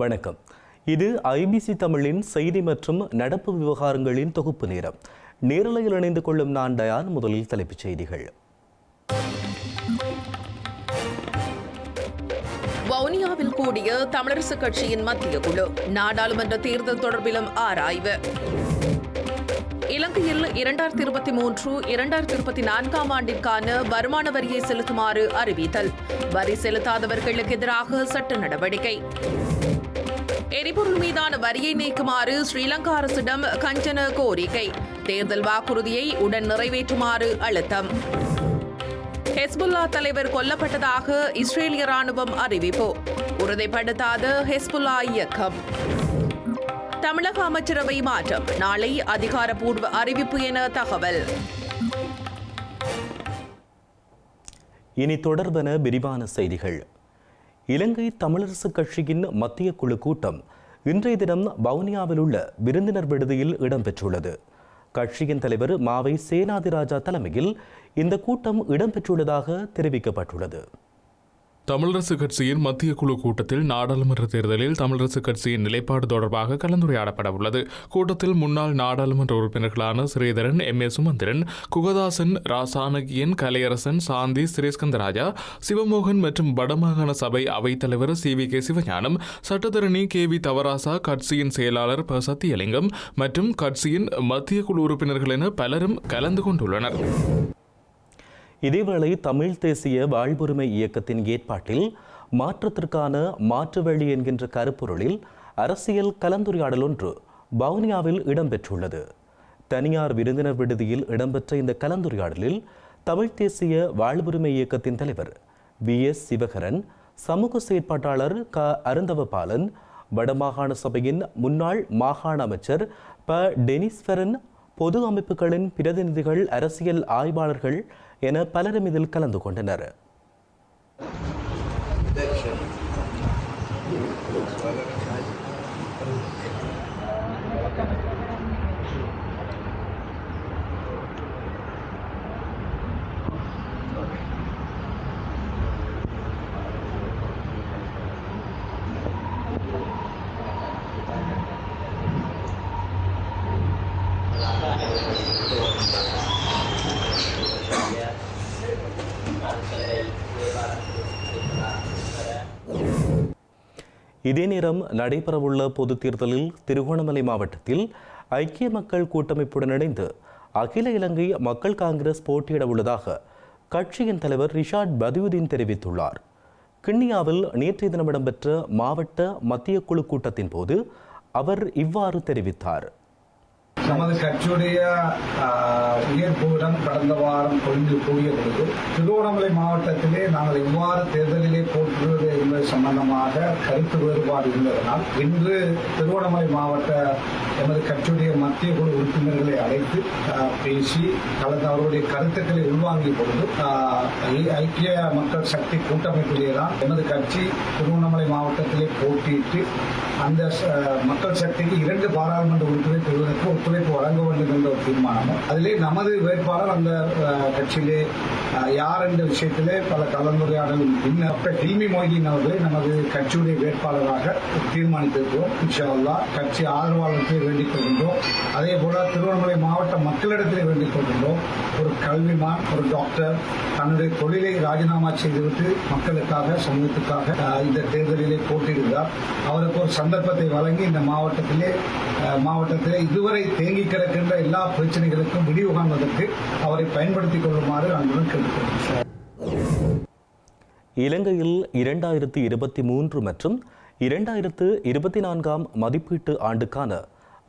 வணக்கம். இது ஐபிசி தமிழின் செய்தி மற்றும் நடப்பு விவகாரங்களின் தொகுப்பு நேரம். நேரலையில் இணைந்து கொள்ளும் நான் டயான் முதலில் தலைப்புச் செய்திகள். வவுனியாவில் கூடிய தமிழரசுக் கட்சியின் மத்திய குழு. நாடாளுமன்ற தேர்தல் தொடர்பிலும் ஆராய்வு. இலங்கையில் இரண்டாயிரத்தி இருபத்தி மூன்று இரண்டாயிரத்தி இருபத்தி நான்காம் ஆண்டிற்கான வருமான வரியை செலுத்துமாறு அறிவித்தல். வரி செலுத்தாதவர்களுக்கு எதிராக சட்ட நடவடிக்கை. எரிபொருள் மீதான வரியை நீக்குமாறு ஸ்ரீலங்கா அரசிடம் கஞ்சன கோரிக்கை. தேர்தல் வாக்குறுதியை உடன் நிறைவேற்றுமாறு அழுத்தம். ஹெஸ்புல்லா தலைவர் கொல்லப்பட்டதாக இஸ்ரேலிய ராணுவம் அறிவிப்பு. உறுதிப்படுத்தாத ஹெஸ்புல்லா இயக்கம். தமிழக அமைச்சரவை மாற்றம். நாளை அதிகாரப்பூர்வ அறிவிப்பு என தகவல். இனி தொடர்பென விரிவான செய்திகள். இலங்கை தமிழரசு கட்சியின் மத்திய குழு கூட்டம் இன்றைய தினம் வவுனியாவில் உள்ள விருந்தினர் விடுதியில் இடம்பெற்றுள்ளது. கட்சியின் தலைவர் மாவை சேனாதிராஜா தலைமையில் இந்த கூட்டம் இடம்பெற்றுள்ளதாக தெரிவிக்கப்பட்டுள்ளது. தமிழரசு கட்சியின் மத்திய குழு கூட்டத்தில் நாடாளுமன்ற தேர்தலில் தமிழரசு கட்சியின் நிலைப்பாடு தொடர்பாக கலந்துரையாடப்பட உள்ளது கூட்டத்தில் முன்னாள் நாடாளுமன்ற உறுப்பினர்களான ஸ்ரீதரன் எம். ஏ. சுமந்திரன் குகதாசன் ராசானகியன் கலையரசன் சாந்தி ஸ்ரீஸ்கந்தராஜா சிவமோகன் மற்றும் வடமாகாண சபை அவைத்தலைவர் சி. வி. கே. சிவஞானம் சட்டத்தரணி கே. வி. தவராசா கட்சியின் செயலாளர் ப. சத்தியலிங்கம் மற்றும் கட்சியின் மத்திய குழு உறுப்பினர்கள் என பலரும் கலந்து கொண்டுள்ளனர். இதேவேளை தமிழ் தேசிய வாழ்வுரிமை இயக்கத்தின் ஏற்பாட்டில் மாற்றத்திற்கான மாற்று வழி என்கின்ற கருப்பொருளில் அரசியல் கலந்துரையாடல் ஒன்று வவுனியாவில் இடம்பெற்றுள்ளது. தனியார் விருந்தினர் விடுதியில் இடம்பெற்ற இந்த கலந்துரையாடலில் தமிழ் தேசிய வாழ்வுரிமை இயக்கத்தின் தலைவர் வி. எஸ். சிவகரன் சமூக செயற்பாட்டாளர் க. அருந்தவபாலன் வடமாகாண சபையின் முன்னாள் மாகாண அமைச்சர் ப. டெனிஸ்வரன் பொது அமைப்புகளின் பிரதிநிதிகள் அரசியல் ஆய்வாளர்கள் என பலரும் இதில் கலந்து கொண்டனர். இதே நேரம் நடைபெறவுள்ள பொது தேர்தலில் திருகோணமலை மாவட்டத்தில் ஐக்கிய மக்கள் கூட்டமைப்புடன் இணைந்து அகில இலங்கை மக்கள் காங்கிரஸ் போட்டியிட உள்ளதாக கட்சியின் தலைவர் ரிஷாட் பதியுதீன் தெரிவித்துள்ளார். கிண்ணியாவில் நேற்றைய தினம் இடம்பெற்ற மாவட்ட மத்திய குழு கூட்டத்தின் போது அவர் இவ்வாறு தெரிவித்தார். நமது கட்சியுடைய ஆஹ், கடந்த வாரம் குறைந்து கூடிய பொழுது திருவண்ணாமலை மாவட்டத்திலே நாங்கள் எவ்வாறு தேர்தலிலே போற்றுவது என்பது சம்பந்தமாக கருத்து வேறுபாடு இருந்ததனால் இன்று திருவண்ணாமலை மாவட்ட எமது கட்சியுடைய மத்திய குழு உறுப்பினர்களை அழைத்து பேசி கலந்து அவருடைய கருத்துக்களை உள்வாங்கிய பொழுது ஐ- ஐக்கிய மக்கள் சக்தி கூட்டமைப்பிலே தான் எமது கட்சி திருவண்ணாமலை மாவட்டத்திலே போட்டியிட்டு அந்த மக்கள் சக்திக்கு இரண்டு பாராளுமன்ற உறுப்பினர் பெறுவதற்கு ஒத்துழைப்பு வழங்க வேண்டும் என்ற ஒரு தீர்மானமும். அதிலே நமது வேட்பாளர் அந்த கட்சியிலே யார் என்ற விஷயத்திலே பல கலந்துரையாடலும் பின்னர் டாக்டர் ஹில்மி மொய்தீன் அவர்களை நமது கட்சியுடைய வேட்பாளராக தீர்மானித்திருக்கிறோம். இன்ஷா கட்சி ஆதரவாளர்களை வேண்டிக் கொள்கின்றோம். அதே போல திருவண்ணாமலை மாவட்ட மக்களிடத்திலே வேண்டிக் கொள்கின்றோம். ஒரு கல்விமான் ஒரு டாக்டர் தன்னுடைய தொழிலை ராஜினாமா செய்துவிட்டு மக்களுக்காக சமூகத்துக்காக இந்த தேர்தலிலே போட்டியிடுகிறார். அவருக்கு ஒரு சந்தர்ப்பத்தை வழங்கி இந்த மாவட்டத்திலே மாவட்டத்திலே இதுவரை தேங்கி கிடக்கின்ற எல்லா பிரச்சனைகளுக்கும் விடிவு காண்பதற்கு அவரை பயன்படுத்திக் கொள்ளுமாறு அன்புடன் கேட்டுக்கொள்கிறேன் இலங்கையில் இரண்டாயிரத்தி இருபத்தி மூன்று மற்றும் இரண்டாயிரத்து இருபத்தி நான்காம் மதிப்பீட்டு ஆண்டுக்கான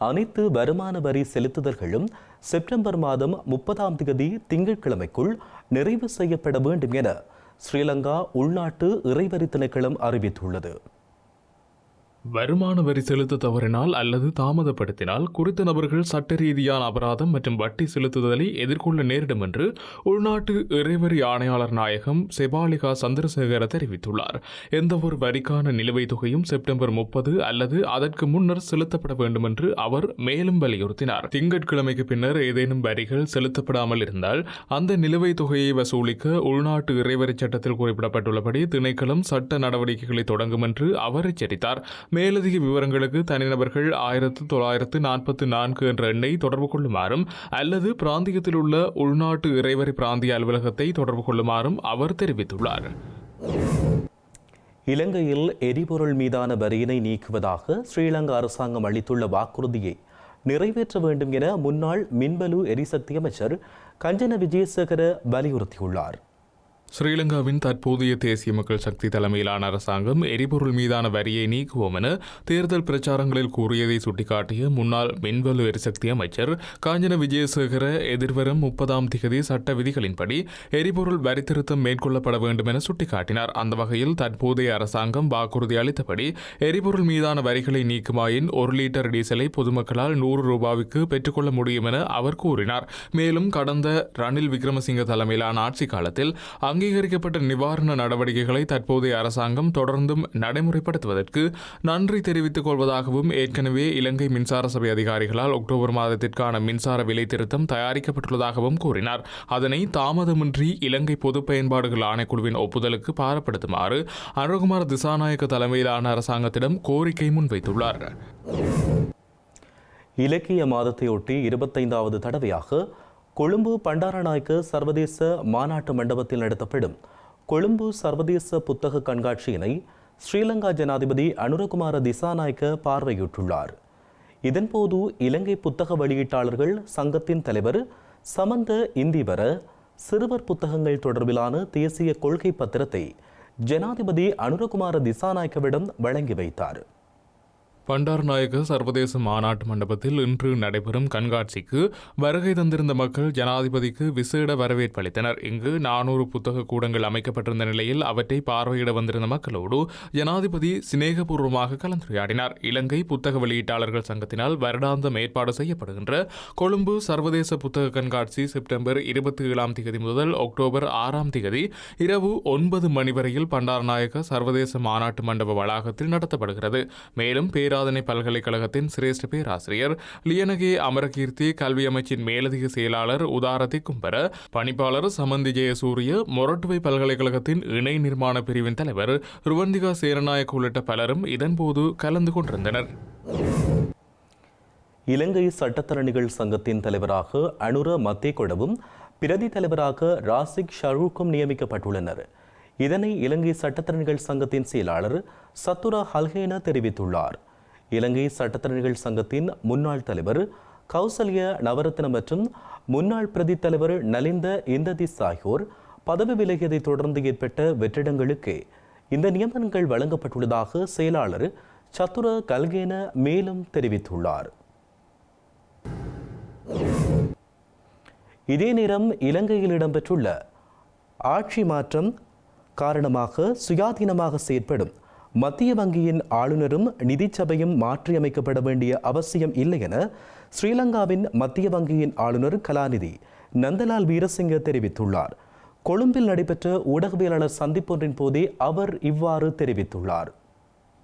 அனைத்து வருமான வரி செலுத்துதல்களும் செப்டம்பர் மாதம் முப்பதாம் தேதி திங்கட்கிழமைக்குள் நிறைவு செய்யப்பட வேண்டும் என ஸ்ரீலங்கா உள்நாட்டு இறைவரி திணைக்களம் அறிவித்துள்ளது. வருமான வரி செலுத்த தவறினால் அல்லது தாமதப்படுத்தினால் குறித்த நபர்கள் சட்ட ரீதியான அபராதம் மற்றும் வட்டி செலுத்துதலை எதிர்கொள்ள நேரிடும் என்று உள்நாட்டு இறைவரி ஆணையாளர் நாயகம் செபாலிகா சந்திரசேகர தெரிவித்துள்ளார். எந்தவொரு வரிக்கான நிலுவைத் தொகையும் செப்டம்பர் முப்பது அல்லது அதற்கு முன்னர் செலுத்தப்பட வேண்டும் என்று அவர் மேலும் வலியுறுத்தினார். திங்கட்கிழமைக்கு பின்னர் ஏதேனும் வரிகள் செலுத்தப்படாமல் இருந்தால் அந்த நிலுவைத் தொகையை வசூலிக்க உள்நாட்டு இறைவரி சட்டத்தில் குறிப்பிடப்பட்டுள்ளபடி திணைக்களம் சட்ட நடவடிக்கைகளை தொடங்கும் என்று அவர் எச்சரித்தார். மேலதிக விவரங்களுக்கு தனிநபர்கள் ஆயிரத்து தொள்ளாயிரத்து நாற்பத்தி நான்கு என்ற எண்ணை தொடர்பு கொள்ளுமாறும் அல்லது பிராந்தியத்தில் உள்ள உள்நாட்டு இறைவரி பிராந்திய அலுவலகத்தை தொடர்பு கொள்ளுமாறும் அவர் தெரிவித்துள்ளார். இலங்கையில் எரிபொருள் மீதான வரியினை நீக்குவதாக ஸ்ரீலங்கா அரசாங்கம் அளித்துள்ள வாக்குறுதியை நிறைவேற்ற வேண்டும் என முன்னாள் மின்பலு எரிசக்தி அமைச்சர் கஞ்சன விஜயசேகர வலியுறுத்தியுள்ளார். ஸ்ரீலங்காவின் தற்போதைய தேசிய மக்கள் சக்தி தலைமையிலான அரசாங்கம் எரிபொருள் மீதான வரியை நீக்குவோம் என தேர்தல் பிரச்சாரங்களில் கூறியதை சுட்டிக்காட்டிய முன்னாள் மின்வலு எரிசக்தி அமைச்சர் காஞ்சன விஜயசேகர எதிர்வரும் முப்பதாம் திகதி சட்ட விதிகளின்படி எரிபொருள் வரி திருத்தம் மேற்கொள்ளப்பட வேண்டும் என சுட்டிக்காட்டினார். அந்த வகையில் தற்போதைய அரசாங்கம் வாக்குறுதி அளித்தபடி எரிபொருள் மீதான வரிகளை நீக்குமாயின் ஒரு லிட்டர் டீசலை பொதுமக்களால் நூறு ரூபாய்க்கு பெற்றுக்கொள்ள முடியும் என அவர் கூறினார். மேலும் கடந்த ரணில் விக்ரமசிங்க தலைமையிலான ஆட்சி காலத்தில் அங்கீகரிக்கப்பட்ட நிவாரண நடவடிக்கைகளை தற்போதைய அரசாங்கம் தொடர்ந்தும் நடைமுறைப்படுத்துவதற்கு நன்றி தெரிவித்துக் கொள்வதாகவும் ஏற்கனவே இலங்கை மின்சார சபை அதிகாரிகளால் அக்டோபர் மாதத்திற்கான மின்சார விலை திருத்தம் தயாரிக்கப்பட்டுள்ளதாகவும் கூறினார். அதனை தாமதமின்றி இலங்கை பொது பயன்பாடுகள் ஆணைக்குழுவின் ஒப்புதலுக்கு பாரப்படுத்துமாறு அனுகுமார் திசாநாயக்க தலைமையிலான அரசாங்கத்திடம் கோரிக்கை முன்வைத்துள்ளார். இலக்கிய மாதத்தையொட்டி இருபத்தைந்தாவது தடவையாக கொழும்பு பண்டாரநாயக்க சர்வதேச மாநாட்டு மண்டபத்தில் நடத்தப்படும் கொழும்பு சர்வதேச புத்தக கண்காட்சியினை ஸ்ரீலங்கா ஜனாதிபதி அனுரகுமார திசாநாயக்க பார்வையிட்டுள்ளார். இதன்போது இலங்கை புத்தக வெளியீட்டாளர்கள் சங்கத்தின் தலைவர் சமந்த இந்திவர சிறுவர் புத்தகங்கள் தொடர்பிலான தேசிய கொள்கை பத்திரத்தை ஜனாதிபதி அனுரகுமார திசாநாயக்கவிடம் வழங்கி வைத்தார். பண்டாரநாயக்க சர்வதேச மாநாட்டு மண்டபத்தில் இன்று நடைபெறும் கண்காட்சிக்கு வருகை தந்திருந்த மக்கள் ஜனாதிபதிக்கு விசேட வரவேற்பு அளித்தனர். இங்கு நானூறு புத்தக கூடங்கள் அமைக்கப்பட்டிருந்த நிலையில் அவற்றை பார்வையிட வந்திருந்த மக்களோடு ஜனாதிபதி சிநேகபூர்வமாக கலந்துரையாடினார். இலங்கை புத்தக வெளியீட்டாளர்கள் சங்கத்தினால் வருடாந்தம் ஏற்பாடு செய்யப்படுகின்ற கொழும்பு சர்வதேச புத்தக கண்காட்சி செப்டம்பர் இருபத்தி ஏழாம் தேதி முதல் அக்டோபர் ஆறாம் தேதி இரவு ஒன்பது மணி வரையில் பண்டாரநாயக்க சர்வதேச மாநாட்டு மண்டப வளாகத்தில் நடத்தப்படுகிறது. மேலும் பேராதனை பல்கலைக்கழகத்தின் சிரேஷ்ட பேராசிரியர் லியனகே அமரகீர்த்தி கல்வி அமைச்சின் மேலதிக செயலாளர் உதாரதி கும்பர பணிப்பாளர் சமந்தி ஜெயசூரிய மொரட்டுவை பல்கலைக்கழகத்தின் இணை நிர்மாண பிரிவின் தலைவர் ருவந்திகா சேரநாயக் உள்ளிட்ட பலரும் இதன்போது கலந்து கொண்டிருந்தனர். இலங்கை சட்டத்தரணிகள் சங்கத்தின் தலைவராக அனுர மத்தேகொடவும் பிரதி தலைவராக ராசிக் ஷரூக்கும் நியமிக்கப்பட்டுள்ளனர். இதனை இலங்கை சட்டத்தரணிகள் சங்கத்தின் செயலாளர் சத்துரா ஹல்ஹேன தெரிவித்துள்ளார். இலங்கை சட்டத்தரணிகள் சங்கத்தின் முன்னாள் தலைவர் கௌசல்ய நவரத்ன மற்றும் முன்னாள் பிரதி தலைவர் நலிந்த இந்ததிஸ் ஆகியோர் பதவி விலகியதை தொடர்ந்து ஏற்பட்ட வெற்றிடங்களுக்கு இந்த நியமனங்கள் வழங்கப்பட்டுள்ளதாக செயலாளர் சத்துர கல்கேன மேலும் தெரிவித்துள்ளார். இதே நேரம் இலங்கையில் இடம்பெற்றுள்ள ஆட்சி மாற்றம் காரணமாக சுயாதீனமாக செயற்படும் மத்திய வங்கியின் ஆளுநரும் நிதிச்சபையும் மாற்றியமைக்கப்பட வேண்டிய அவசியம் இல்லை என ஸ்ரீலங்காவின் மத்திய வங்கியின் ஆளுநர் கலாநிதி நந்தலால் வீரசிங்க தெரிவித்துள்ளார். கொழும்பில் நடைபெற்ற ஊடகவியலாளர் சந்திப்பொன்றின் போதே அவர் இவ்வாறு தெரிவித்துள்ளார்.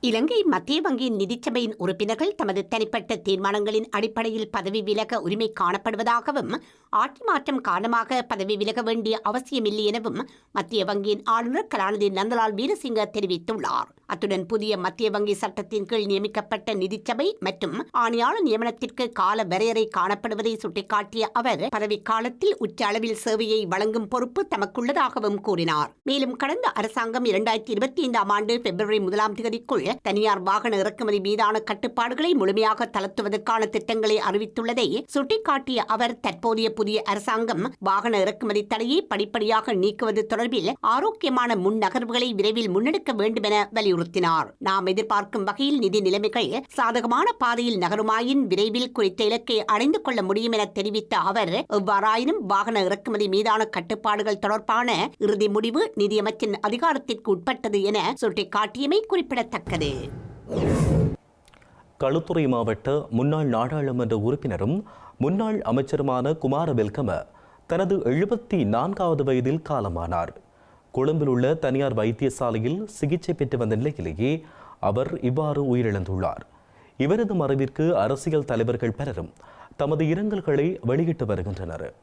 இலங்கை மத்திய வங்கியின் நிதிச்சபையின் உறுப்பினர்கள் தமது தனிப்பட்ட தீர்மானங்களின் அடிப்படையில் பதவி விலக உரிமை காணப்படுவதாகவும் ஆட்சி மாற்றம் காரணமாக பதவி விலக வேண்டிய அவசியமில்லை எனவும் மத்திய வங்கியின் ஆளுநர் கலாநிதி நந்தலால் வீரசிங்க தெரிவித்துள்ளார். அத்துடன் புதிய மத்திய வங்கி சட்டத்தின் கீழ் நியமிக்கப்பட்ட நிதிச்சபை மற்றும் ஆணையாளர் நியமனத்திற்கு கால வரையறை காணப்படுவதை சுட்டிக்காட்டிய அவர் பதவிக்காலத்தில் உச்ச அளவில் சேவையை வழங்கும் பொறுப்பு தமக்குள்ளதாகவும் கூறினார். மேலும் கடந்த அரசாங்கம் இரண்டாயிரத்தி இருபத்தி ஐந்தாம் ஆண்டு பிப்ரவரி முதலாம் தேதிக்குள் தனியார் வாகன இறக்குமதி மீதான கட்டுப்பாடுகளை முழுமையாக தளர்த்துவதற்கான திட்டங்களை அறிவித்துள்ளதை சுட்டிக்காட்டிய அவர் தற்போதைய புதிய அரசாங்கம் வாகன இறக்குமதி தடையை படிப்படியாக நீக்குவது தொடர்பில் ஆரோக்கியமான முன்னகர்வுகளை விரைவில் முன்னெடுக்க வேண்டும் என வலியுறுத்தினார். நாம் எதிர்பார்க்கும் வகையில் நிதி நிலைமைகள் சாதகமான பாதையில் நகருமாயின் விரைவில் குறித்த இலக்கை அடைந்து கொள்ள முடியும் என தெரிவித்த அவர் எவ்வாறாயினும் வாகன இறக்குமதி மீதான கட்டுப்பாடுகள் தொடர்பான இறுதி முடிவு நிதியமைச்சின் அதிகாரத்திற்கு உட்பட்டது என சுட்டிக்காட்டியமை குறிப்பிடத்தக்கது. களுத்துறை மாவட்ட முன்னாள் நாடாளுமன்ற உறுப்பினரும் முன்னாள் அமைச்சருமான குமார வெல்கம தனது எழுபத்தி நான்காவது வயதில் காலமானார். கொழும்பில் உள்ள தனியார் வைத்தியசாலையில் சிகிச்சை பெற்று வந்த நிலையிலேயே அவர் இவ்வாறு உயிரிழந்துள்ளார். இவரது மறைவிற்கு அரசியல் தலைவர்கள் பலரும் தமது இரங்கல்களை வெளியிட்டு வருகின்றனர்.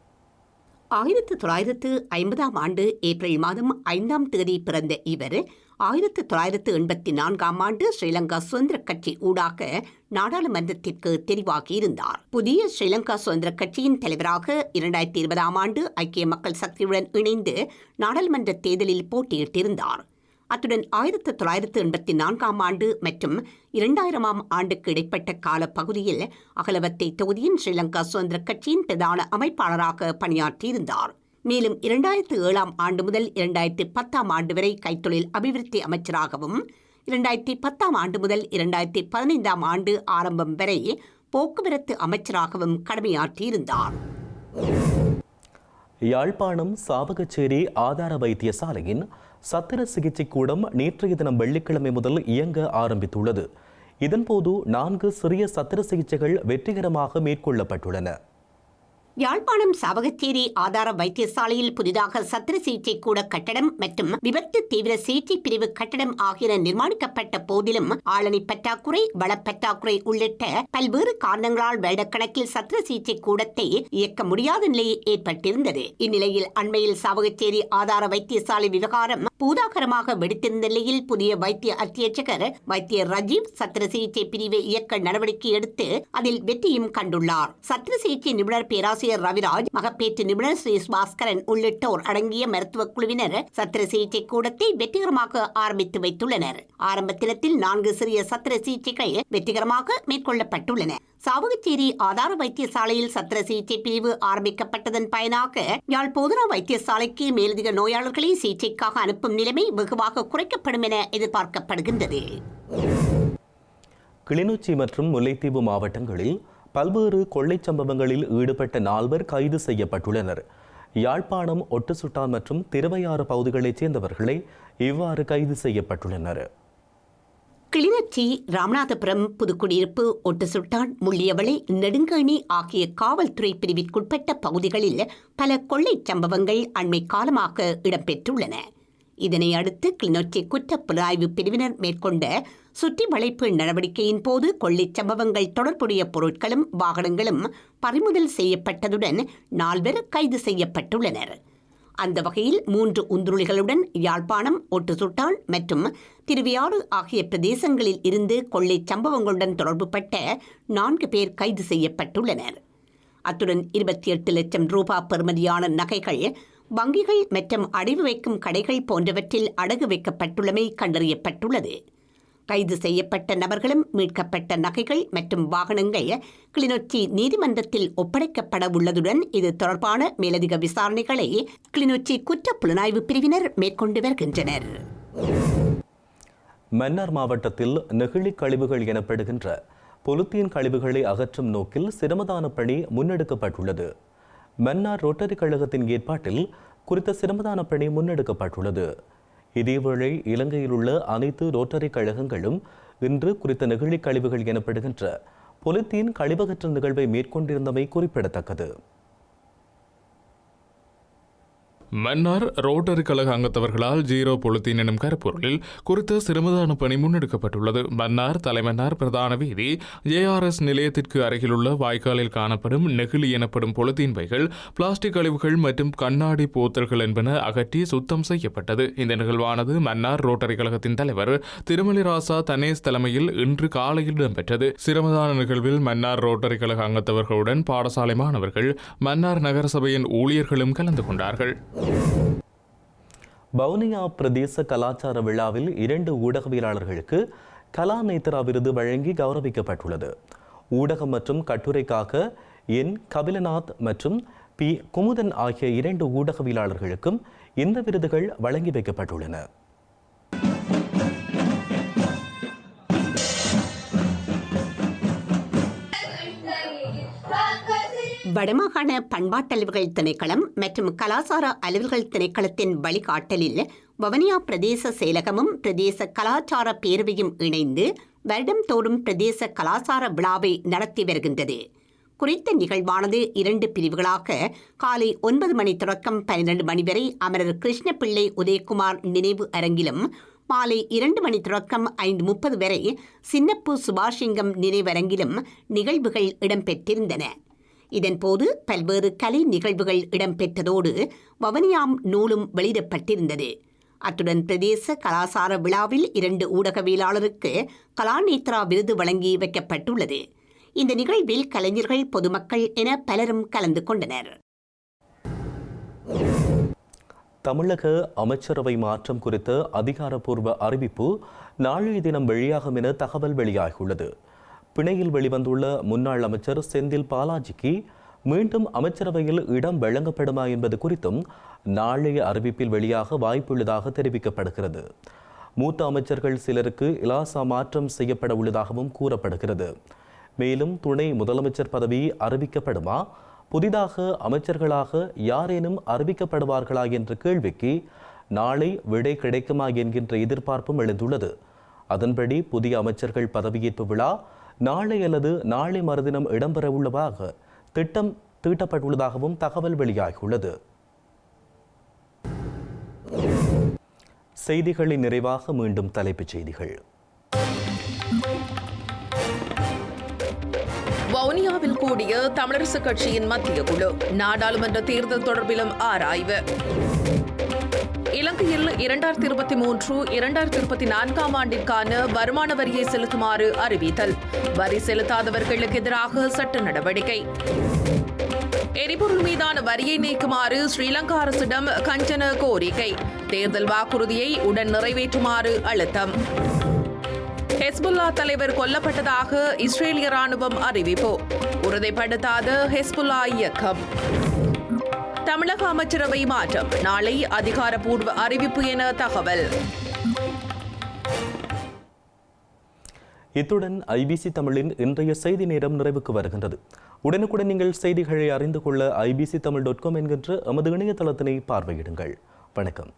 ஆயிரத்து தொள்ளாயிரத்து ஐம்பதாம் ஆண்டு ஏப்ரல் மாதம் ஐந்தாம் தேதி பிறந்த இவர் ஆயிரத்து தொள்ளாயிரத்து எண்பத்தி நான்காம் ஆண்டு ஸ்ரீலங்கா சுதந்திர கட்சி ஊடாக நாடாளுமன்றத்திற்கு தெரிவாகியிருந்தார். புதிய ஸ்ரீலங்கா சுதந்திர கட்சியின் தலைவராக இரண்டாயிரத்தி இருபதாம் ஆண்டு ஐக்கிய மக்கள் சக்தியுடன் இணைந்து நாடாளுமன்ற தேர்தலில் போட்டியிட்டிருந்தார். அத்துடன் ஆயிரத்து தொள்ளாயிரத்து எண்பத்தி நான்காம் ஆண்டு மற்றும் இரண்டாயிரமாம் ஆண்டுக்கு இடைப்பட்ட கால பகுதியில் அகலவத்தை தொகுதியின் ஸ்ரீலங்கா சுதந்திர கட்சியின் பிரதான அமைப்பாளராக பணியாற்றியிருந்தார். மேலும் இரண்டாயிரத்து ஏழாம் ஆண்டு முதல் இரண்டாயிரத்தி பத்தாம் ஆண்டு வரை கைத்தொழில் அபிவிருத்தி அமைச்சராகவும் இரண்டாயிரத்தி பத்தாம் ஆண்டு முதல் இரண்டாயிரத்தி பதினைந்தாம் ஆண்டு ஆரம்பம் வரை போக்குவரத்து அமைச்சராகவும் கடமையாற்றியிருந்தார். யாழ்ப்பாணம் சாவகச்சேரி ஆதார வைத்தியசாலையின் சத்திர சிகிச்சை கூடம் நேற்றைய தினம் வெள்ளிக்கிழமை முதல் இயங்க ஆரம்பித்துள்ளது. இதன்போது நான்கு சிறிய சத்திர சிகிச்சைகள் வெற்றிகரமாக மேற்கொள்ளப்பட்டுள்ளன. யாழ்ப்பாணம் சாவகச்சேரி ஆதார வைத்தியசாலையில் புதிதாக சத்திர சிகிச்சை கூட கட்டடம் மற்றும் விபத்து தீவிர சிகிச்சை பிரிவு கட்டடம் ஆகியன நிர்மாணிக்கப்பட்ட போதிலும் ஆளணி பற்றாக்குறை வளப்பற்றாக்குறை உள்ளிட்ட பல்வேறு காரணங்களால் வருடக்கணக்கில் சத்திர சிகிச்சை கூடத்தை இயக்க முடியாத நிலை ஏற்பட்டிருந்தது. இந்நிலையில் அண்மையில் சாவகச்சேரி ஆதார வைத்தியசாலை விவகாரம் பூதாகரமாக வெடித்திருந்த நிலையில் புதிய வைத்திய அத்தியட்சகர் வைத்திய ரஜீவ் சத்திர சிகிச்சை பிரிவை இயக்க நடவடிக்கை எடுத்து அதில் வெற்றியும் கண்டுள்ளார். சத்திர சிகிச்சை நிபுணர் பேராசிரியர் ரவிராஜ் மகப்பேற்று நிபுணர் ஸ்ரீ பாஸ்கரன் உள்ளிட்டோர் அடங்கிய மருத்துவ குழுவினர் சத்திர சிகிச்சை கூடத்தை வெற்றிகரமாக ஆரம்பித்து வைத்துள்ளனர். ஆரம்ப தினத்தில் நான்கு சிறிய சத்திர சிகிச்சைகள் வெற்றிகரமாக மேற்கொள்ளப்பட்டுள்ளன. சாவகச்சேரி ஆதார வைத்தியசாலையில் சத்திர சிகிச்சை பிரிவு ஆரம்பிக்கப்பட்டதன் பயனாக யாழ் போதனா வைத்தியசாலைக்கு மேலதிக நோயாளர்களை சிகிச்சைக்காக அனுப்பும் நிலைமை வெகுவாக குறைக்கப்படும் என எதிர்பார்க்கப்படுகின்றது. கிளிநொச்சி மற்றும் முல்லைத்தீவு மாவட்டங்களில் பல்வேறு கொள்ளைச் சம்பவங்களில் ஈடுபட்ட நால்வர் கைது செய்யப்பட்டுள்ளனர். யாழ்ப்பாணம் ஒட்டுசுட்டான் மற்றும் திருவையாறு பகுதிகளைச் சேர்ந்தவர்களை இவ்வாறு கைது செய்யப்பட்டுள்ளனர். கிளிநொச்சி ராமநாதபுரம் புதுக்குடியிருப்பு ஒட்டுசுட்டான் முள்ளியவளை நெடுங்கணி ஆகிய காவல்துறை பிரிவிற்குட்பட்ட பகுதிகளில் பல கொள்ளைச் சம்பவங்கள் அண்மை காலமாக இடம்பெற்றுள்ளன. இதனை அடுத்து கிளிநொச்சி குற்றப்புலனாய்வு பிரிவினர் மேற்கொண்ட சுற்றி வளைப்பு நடவடிக்கையின் போது கொள்ளைச் சம்பவங்கள் தொடர்புடைய பொருட்களும் வாகனங்களும் பறிமுதல் செய்யப்பட்டதுடன் நால்வர் கைது செய்யப்பட்டுள்ளனர். அந்த வகையில் மூன்று உந்துருளிகளுடன் யாழ்ப்பாணம் ஒட்டுசுட்டான் மற்றும் திருவியாறு ஆகிய பிரதேசங்களில் இருந்து கொள்ளைச் சம்பவங்களுடன் தொடர்புபட்ட நான்கு பேர் கைது செய்யப்பட்டுள்ளனர். அத்துடன் இருபத்தி எட்டு லட்சம் ரூபாய் பெறுமதியான நகைகள் வங்கிகள் மற்றும் அடைவு வைக்கும் கடைகள் போன்றவற்றில் அடகு வைக்கப்பட்டுள்ளமை கண்டறியப்பட்டுள்ளது. கைது செய்யப்பட்ட நபர்களும் மீட்கப்பட்ட நகைகள் மற்றும் வாகனங்கள் கிளிநொச்சி நீதிமன்றத்தில் ஒப்படைக்கப்பட உள்ளதுடன் இது தொடர்பான மேலதிக விசாரணைகளை கிளிநொச்சி குற்றப் புலனாய்வு பிரிவினர் மேற்கொண்டு வருகின்றனர். மன்னார் மாவட்டத்தில் நெகிழி கழிவுகள் எனப்படுகின்ற பொலித்தீன் கழிவுகளை அகற்றும் நோக்கில் சிரமதான பணி முன்னெடுக்கப்பட்டுள்ளது. மன்னார் ரோட்டரி கழகத்தின் ஏற்பாட்டில் குறித்த சிரமதான பணி முன்னெடுக்கப்பட்டுள்ளது. இதேவேளை இலங்கையில் உள்ள அனைத்து ரோட்டரி கழகங்களும் இன்று குறித்த நெகிழி கழிவுகள் எனப்படுகின்ற பொலித்தீன் கழிவகற்ற நிகழ்வை மேற்கொண்டிருந்தமை குறிப்பிடத்தக்கது. மன்னார் ரோட்டரி கழக அங்கத்தவர்களால் ஜீரோ பொலித்தீன் எனும் கருப்பொருளில் குறித்த சிரமதான பணி முன்னெடுக்கப்பட்டுள்ளது. மன்னார் தலைமன்னார் பிரதான வீதி ஜேஆர்எஸ் நிலையத்திற்கு அருகிலுள்ள வாய்க்காலில் காணப்படும் நெகிழி எனப்படும் பொலித்தீன் பைகள் பிளாஸ்டிக் கழிவுகள் மற்றும் கண்ணாடி போத்தல்கள் என்பன அகற்றி சுத்தம் செய்யப்பட்டது. இந்த நிகழ்வானது மன்னார் ரோட்டரி கழகத்தின் தலைவர் திருமலி ராசா தனேஷ் தலைமையில் இன்று காலையில் இடம்பெற்றது. சிரமதான நிகழ்வில் மன்னார் ரோட்டரி கழக அங்கத்தவர்களுடன் பாடசாலை மாணவர்கள் மன்னார் நகரசபையின் ஊழியர்களும் கலந்து கொண்டார்கள். வவுனியா பிரதேச கலாச்சார விழாவில் இரண்டு ஊடகவியலாளர்களுக்கு கலா நேத்ரா விருது வழங்கி கௌரவிக்கப்பட்டுள்ளது. ஊடகம் மற்றும் கட்டுரைக்காக என். கபிலநாத் மற்றும் பி. குமுதன் ஆகிய இரண்டு ஊடகவியலாளர்களுக்கும் இந்த விருதுகள் வழங்கி வைக்கப்பட்டுள்ளன. வடமாகாண பண்பாட்டளவுகள் திணைக்களம் மற்றும் கலாசார அலுவல்கள் திணைக்களத்தின் வழிகாட்டலில் வவனியா பிரதேச செயலகமும் பிரதேச கலாச்சார பேரவையும் இணைந்து வருடம்தோறும் பிரதேச கலாசார விழாவை நடத்தி வருகின்றது. குறித்த நிகழ்வானது இரண்டு பிரிவுகளாக காலை ஒன்பது மணி தொடக்கம் பன்னிரண்டு மணி வரை அமரர் கிருஷ்ணபிள்ளை உதயகுமார் நினைவு அரங்கிலும் மாலை இரண்டு மணி தொடக்கம் ஐந்து முப்பது வரை சின்னப்பு சுபாஷிங்கம் நினைவரங்கிலும் நிகழ்வுகள் இடம்பெற்றிருந்தன. இதன்போது பல்வேறு கலை நிகழ்வுகள் இடம்பெற்றதோடு வவனியாம் நூலும் வெளியிடப்பட்டிருந்தது. அத்துடன் பிரதேச கலாசார விழாவில் இரண்டு ஊடகவியலாளருக்கு கலாநேத்ரா விருது வழங்கி வைக்கப்பட்டுள்ளது. இந்த நிகழ்வில் கலைஞர்கள் பொதுமக்கள் என பலரும் கலந்து கொண்டனர். தமிழக அமைச்சரவை மாற்றம் குறித்த அதிகாரப்பூர்வ அறிவிப்பு நாளைய தினம் வெளியாகும் என தகவல் வெளியாகியுள்ளது. பிணையில் வெளிவந்துள்ள முன்னாள் அமைச்சர் செந்தில் பாலாஜிக்கு மீண்டும் அமைச்சரவையில் இடம் வழங்கப்படுமா என்பது குறித்தும் நாளைய அறிவிப்பில் வெளியாக வாய்ப்புள்ளதாக தெரிவிக்கப்படுகிறது. மூத்த அமைச்சர்கள் சிலருக்கு இலாசா மாற்றம் செய்யப்பட உள்ளதாகவும் கூறப்படுகிறது. மேலும் துணை முதலமைச்சர் பதவி அறிவிக்கப்படுமா புதிதாக அமைச்சர்களாக யாரேனும் அறிவிக்கப்படுவார்களா என்ற கேள்விக்கு நாளை விடை கிடைக்குமா என்கின்ற எதிர்பார்ப்பும் எழுந்துள்ளது. அதன்படி புதிய அமைச்சர்கள் பதவியேற்பு விழா நாளை அல்லது நாளை மறுதினம் இடம்பெறவுள்ளதாக திட்டம் தீட்டப்பட்டுள்ளதாகவும் தகவல் வெளியாகியுள்ளது. செய்திகளின் நிறைவாக மீண்டும் தலைப்புச் செய்திகள். வவுனியாவில் கூடிய தமிழரசுக் கட்சியின் மத்திய குழு நாடாளுமன்ற தேர்தல் தொடர்பிலும் ஆராய்வு. இலங்கையில் இரண்டாயிரத்தி இருபத்தி மூன்று இரண்டாயிரத்தி இருபத்தி நான்காம் ஆண்டிற்கான வருமான வரியை செலுத்துமாறு அறிவித்தல். வரி செலுத்தாதவர்களுக்கு எதிராக சட்ட நடவடிக்கை. எரிபொருள் மீதான வரியை நீக்குமாறு ஸ்ரீலங்கா அரசிடம் கஞ்சன கோரிக்கை. தேர்தல் வாக்குறுதியை உடன் நிறைவேற்றுமாறு அழுத்தம். ஹெஸ்புல்லா தலைவர் கொல்லப்பட்டதாக இஸ்ரேலிய ராணுவம் அறிவிப்பு. உறுதிப்படுத்தாத ஹெஸ்புல்லா இயக்கம். தமிழக அமைச்சரவை மாற்றம். நாளை அதிகாரப்பூர்வ அறிவிப்பு என தகவல். இத்துடன் ஐபிசி தமிழின் இன்றைய செய்தி நேரம் நிறைவுக்கு வருகின்றது. உடனுக்குடன் நீங்கள் செய்திகளை அறிந்து கொள்ள ஐபிசி தமிழ் டாட் காம் என்கின்ற எமது இணையதளத்தினை பார்வையிடுங்கள். வணக்கம்.